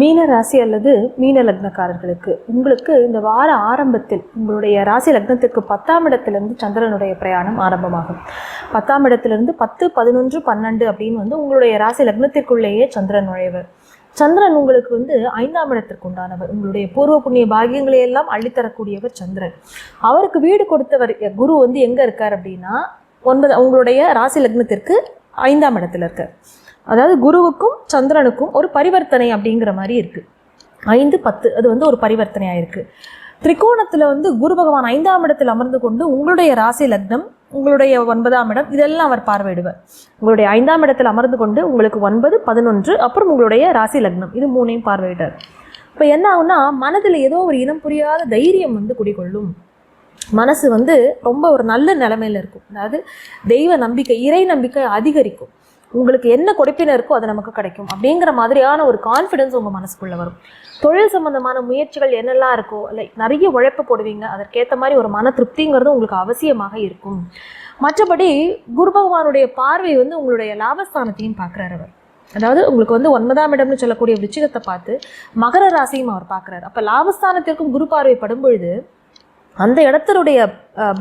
மீன ராசி அல்லது மீன லக்னக்காரர்களுக்கு உங்களுக்கு இந்த வார ஆரம்பத்தில் உங்களுடைய ராசி லக்னத்திற்கு பத்தாம் இடத்திலிருந்து சந்திரனுடைய பிரயாணம் ஆரம்பமாகும். பத்தாம் இடத்திலிருந்து பத்து பதினொன்று பன்னெண்டு அப்படின்னு வந்து உங்களுடைய ராசி லக்னத்திற்குள்ளேயே சந்திரன் நுழைவர். சந்திரன் உங்களுக்கு வந்து ஐந்தாம் இடத்திற்கு உண்டானவர். உங்களுடைய பூர்வ புண்ணிய பாகியங்களை எல்லாம் அள்ளித்தரக்கூடியவர் சந்திரன். அவருக்கு வீடு கொடுத்தவர் குரு வந்து எங்கே இருக்கார் அப்படின்னா ஒன்பது உங்களுடைய ராசி லக்னத்திற்கு ஐந்தாம் இடத்துல இருக்கார். அதாவது குருவுக்கும் சந்திரனுக்கும் ஒரு பரிவர்த்தனை அப்படிங்கிற மாதிரி இருக்குது ஐந்து பத்து அது வந்து ஒரு பரிவர்த்தனையாக இருக்குது திரிகோணத்தில் வந்து குரு பகவான் ஐந்தாம் இடத்தில் அமர்ந்து கொண்டு உங்களுடைய ராசி லக்னம் உங்களுடைய ஒன்பதாம் இடம் இதெல்லாம் அவர் பார்வையிடுவார். உங்களுடைய ஐந்தாம் இடத்தில் அமர்ந்து கொண்டு உங்களுக்கு ஒன்பது பதினொன்று அப்புறம் உங்களுடைய ராசி லக்னம் இது மூணையும் பார்வையிட்டார். இப்போ என்ன ஆகும்னா மனதில் ஏதோ ஒரு இனம் புரியாத தைரியம் வந்து குடிகொள்ளும். மனசு வந்து ரொம்ப ஒரு நல்ல நிலைமையில இருக்கும். அதாவது தெய்வ நம்பிக்கை இறை நம்பிக்கை அதிகரிக்கும். உங்களுக்கு என்ன கொடுப்பின இருக்கோ அது நமக்கு கிடைக்கும். அப்படிங்கிற மாதிரியான ஒரு கான்ஃபிடன்ஸ் உங்கள் மனசுக்குள்ளே வரும். தொழில் சம்மந்தமான முயற்சிகள் என்னெல்லாம் இருக்கோ லைக் நிறைய உழைப்பு போடுவீங்க அதற்கேற்ற மாதிரி ஒரு மன திருப்திங்கிறது உங்களுக்கு அவசியமாக இருக்கும். மற்றபடி குரு பகவானுடைய பார்வை வந்து உங்களுடைய லாபஸ்தானத்தையும் பார்க்குறாரு அவர். அதாவது உங்களுக்கு வந்து ஒன்பதாம் இடம்னு சொல்லக்கூடிய விருச்சிகத்தை பார்த்து மகர ராசியும் அவர் பார்க்குறாரு. அப்போ லாபஸ்தானத்திற்கும் குரு பார்வை படும் பொழுது அந்த இடத்தினுடைய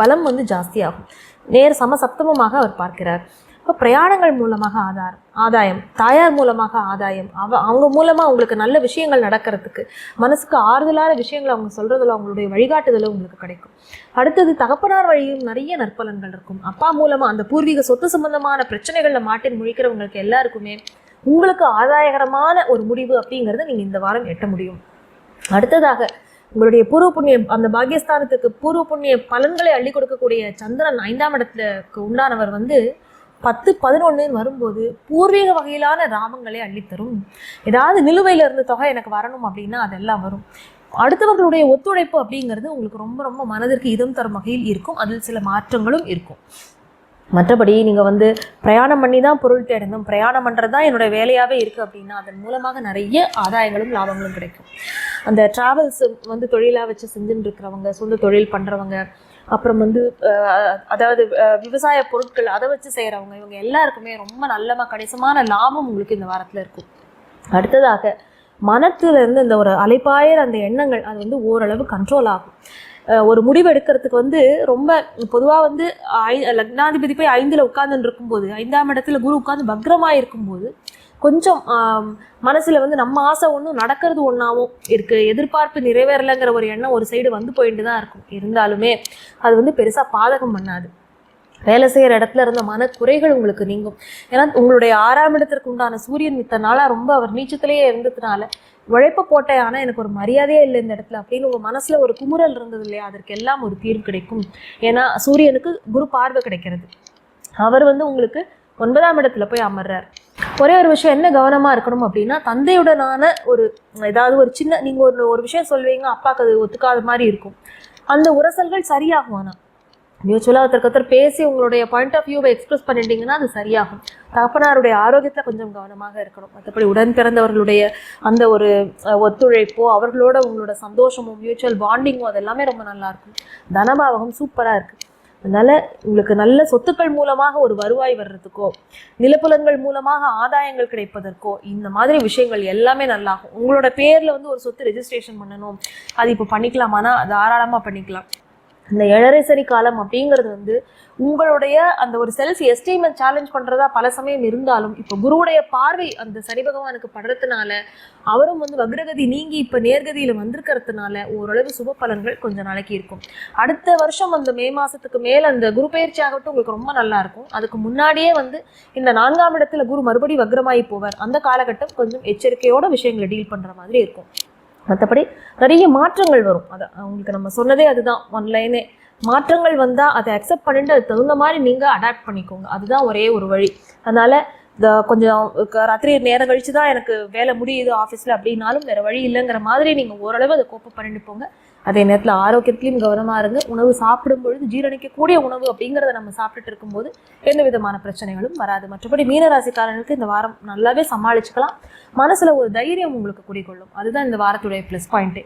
பலம் வந்து ஜாஸ்தியாகும். நேர் சமசப்தமமாக அவர் பார்க்கிறார். இப்போ பிரயாணங்கள் மூலமாக ஆதாரம் ஆதாயம் தாயார் மூலமாக ஆதாயம். அவ அவங்க மூலமாக உங்களுக்கு நல்ல விஷயங்கள் நடக்கிறதுக்கு மனசுக்கு ஆறுதலான விஷயங்கள் அவங்க சொல்கிறதுல அவங்களுடைய வழிகாட்டுதலும் உங்களுக்கு கிடைக்கும். அடுத்தது தகப்பனார் வழியும் நிறைய நற்பலன்கள் இருக்கும். அப்பா மூலமாக அந்த பூர்வீக சொத்து சம்பந்தமான பிரச்சனைகளில் மாட்டின் முழிக்கிறவங்களுக்கு எல்லாருக்குமே உங்களுக்கு ஆதாயகரமான ஒரு முடிவு அப்படிங்கிறத நீங்கள் இந்த வாரம் எட்ட முடியும். அடுத்ததாக உங்களுடைய பூர்வ புண்ணிய அந்த பாகியஸ்தானத்துக்கு பூர்வ புண்ணிய பலன்களை அள்ளி கொடுக்கக்கூடிய சந்திரன் ஐந்தாம் இடத்துக்கு உண்டானவர் வந்து பத்து பதினொன்றுன்னு வரும்போது பூர்வீக வகையிலான ராமங்களை அள்ளித்தரும். ஏதாவது நிலுவையில் இருந்த தொகை எனக்கு வரணும் அப்படின்னா அதெல்லாம் வரும். அடுத்தவர்களுடைய ஒத்துழைப்பு அப்படிங்கிறது உங்களுக்கு ரொம்ப ரொம்ப மனதிற்கு இதம் தரும் வகையில் இருக்கும். அதில் சில மாற்றங்களும் இருக்கும். மற்றபடி நீங்கள் வந்து பிரயாணம் பண்ணி தான் பொருள் தேடணும். பிரயாணம் பண்ணுறது தான் என்னோட வேலையாகவே இருக்குது அப்படின்னா அதன் மூலமாக நிறைய ஆதாயங்களும் லாபங்களும் கிடைக்கும். அந்த ட்ராவல்ஸ் வந்து தொழிலாக வச்சு செஞ்சுட்டு இருக்கிறவங்க சொந்த தொழில் பண்ணுறவங்க அப்புறம் வந்து அதாவது விவசாய பொருட்கள் அதை வச்சு செய்கிறவங்க இவங்க எல்லாருக்குமே ரொம்ப நல்ல கணிசமான லாபம் உங்களுக்கு இந்த வாரத்தில் இருக்கும். அடுத்ததாக மனத்துலேருந்து இந்த ஒரு அலைப்பாயிர அந்த எண்ணங்கள் அது வந்து ஓரளவு கண்ட்ரோல் ஆகும். ஒரு முடிவு எடுக்கிறதுக்கு வந்து ரொம்ப பொதுவாக வந்து ஐ லக்னாதிபதி போய் ஐந்தில் உட்கார்ந்துட்டு இருக்கும்போது ஐந்தாம் இடத்துல குரு உட்காந்து பக்ரமாக இருக்கும்போது கொஞ்சம் மனசில் வந்து நம்ம ஆசை ஒன்றும் நடக்கிறது ஒன்றாவும் இருக்கு. எதிர்பார்ப்பு நிறைவேறலைங்கிற ஒரு எண்ணம் ஒரு சைடு வந்து போயிட்டு தான் இருக்கும். இருந்தாலுமே அது வந்து பெருசாக பாதகம் பண்ணாது. வேலை செய்கிற இடத்துல இருந்த மனக்குறைகள் உங்களுக்கு நீங்கும். ஏன்னா உங்களுடைய ஆறாம் இடத்திற்கு உண்டான சூரியன் மித்த நாளாக ரொம்ப அவர் நீச்சத்திலேயே இருந்ததுனால உழைப்பு போட்டேன் ஆனால் எனக்கு ஒரு மரியாதையே இல்லை இந்த இடத்துல அப்படின்னு உங்கள் மனசில் ஒரு குமுறல் இருந்தது இல்லையா? அதற்கு எல்லாம் ஒரு தீர்வு கிடைக்கும். ஏன்னா சூரியனுக்கு குரு பார்வை கிடைக்கிறது. அவர் வந்து உங்களுக்கு ஒன்பதாம் இடத்துல போய் அமர்றார். ஒரே ஒரு விஷயம் என்ன கவனமாக இருக்கணும் அப்படின்னா தந்தையுடனான ஒரு ஏதாவது ஒரு சின்ன நீங்கள் ஒரு ஒரு விஷயம் சொல்வீங்க அப்பாவுக்கு அது ஒத்துக்காத மாதிரி இருக்கும். அந்த உரசல்கள் சரியாகும் ஆனால் மியூச்சுவலாக ஒருத்தருக்கு ஒருத்தர் பேசி உங்களுடைய பாயிண்ட் ஆஃப் வியூவை எக்ஸ்பிரஸ் பண்ணிட்டீங்கன்னா அது சரியாகும். தகப்பனாருடைய ஆரோக்கியத்தில் கொஞ்சம் கவனமாக இருக்கணும். மற்றபடி உடன் பிறந்தவர்களுடைய அந்த ஒரு ஒத்துழைப்போ அவர்களோட உங்களோட சந்தோஷமும் மியூச்சுவல் பாண்டிங்கோ அது எல்லாமே ரொம்ப நல்லாயிருக்கும் தனபாவகம் சூப்பராக இருக்குது அதனால் உங்களுக்கு நல்ல சொத்துக்கள் மூலமாக ஒரு வருவாய் வர்றதுக்கோ நிலப்புலங்கள் மூலமாக ஆதாயங்கள் கிடைப்பதற்கோ இந்த மாதிரி விஷயங்கள் எல்லாமே நல்லாகும். உங்களோட பேரில் வந்து ஒரு சொத்து ரெஜிஸ்ட்ரேஷன் பண்ணணும். அது இப்போ பண்ணிக்கலாமானா தாராளமாக பண்ணிக்கலாம். இந்த ஏழரை சரி காலம் அப்படிங்கிறது வந்து உங்களுடைய அந்த ஒரு செல்ஃப் எஸ்டீமை சேலஞ்ச் பண்ணுறதா பல சமயம் இருந்தாலும் இப்போ குருவுடைய பார்வை அந்த சனி பகவானுக்கு படுறதுனால அவரும் வந்து வக்ரகதி நீங்கி இப்போ நேர்கதியில் வந்திருக்கிறதுனால ஓரளவு சுப பலன்கள் கொஞ்சம் நாளைக்கு இருக்கும். அடுத்த வருஷம் அந்த மே மாதத்துக்கு மேலே அந்த குரு பயிற்சி ஆகட்டும் உங்களுக்கு ரொம்ப நல்லா இருக்கும். அதுக்கு முன்னாடியே வந்து இந்த நான்காம் இடத்துல குரு மறுபடி வக்ரமாயி போவார். அந்த காலகட்டம் கொஞ்சம் எச்சரிக்கையோட விஷயங்களை டீல் பண்ணுற மாதிரி இருக்கும். மற்றபடி நிறைய மாற்றங்கள் வரும். அதை அவங்களுக்கு நம்ம சொன்னதே அதுதான். ஒன்லைனே மாற்றங்கள் வந்தால் அதை அக்செப்ட் பண்ணிட்டு அதுக்கு தகுந்த மாதிரி நீங்கள் அடாப்ட் பண்ணிக்கோங்க. அதுதான் ஒரே ஒரு வழி. அதனால் கொஞ்சம் ராத்திரி நேரம் கழிச்சு தான் எனக்கு வேலை முடியுது ஆஃபீஸில் அப்படின்னாலும் வேறு வழி இல்லைங்கிற மாதிரி நீங்கள் ஓரளவு அதை கோப்பம் பண்ணிட்டு போங்க. அதே நேரத்தில் ஆரோக்கியத்துலையும் கவனமாக இருங்க. உணவு சாப்பிடும் பொழுது ஜீரணிக்கக்கூடிய உணவு அப்படிங்கிறத நம்ம சாப்பிட்டுட்டு இருக்கும்போது எந்த விதமான பிரச்சனைகளும் வராது. மற்றபடி மீனராசிக்காரனுக்கு இந்த வாரம் நல்லாவே சமாளிச்சுக்கலாம். மனசில் ஒரு தைரியம் உங்களுக்கு குடிக்கொள்ளும் அதுதான் இந்த வாரத்துடைய ப்ளஸ் பாயிண்ட்டே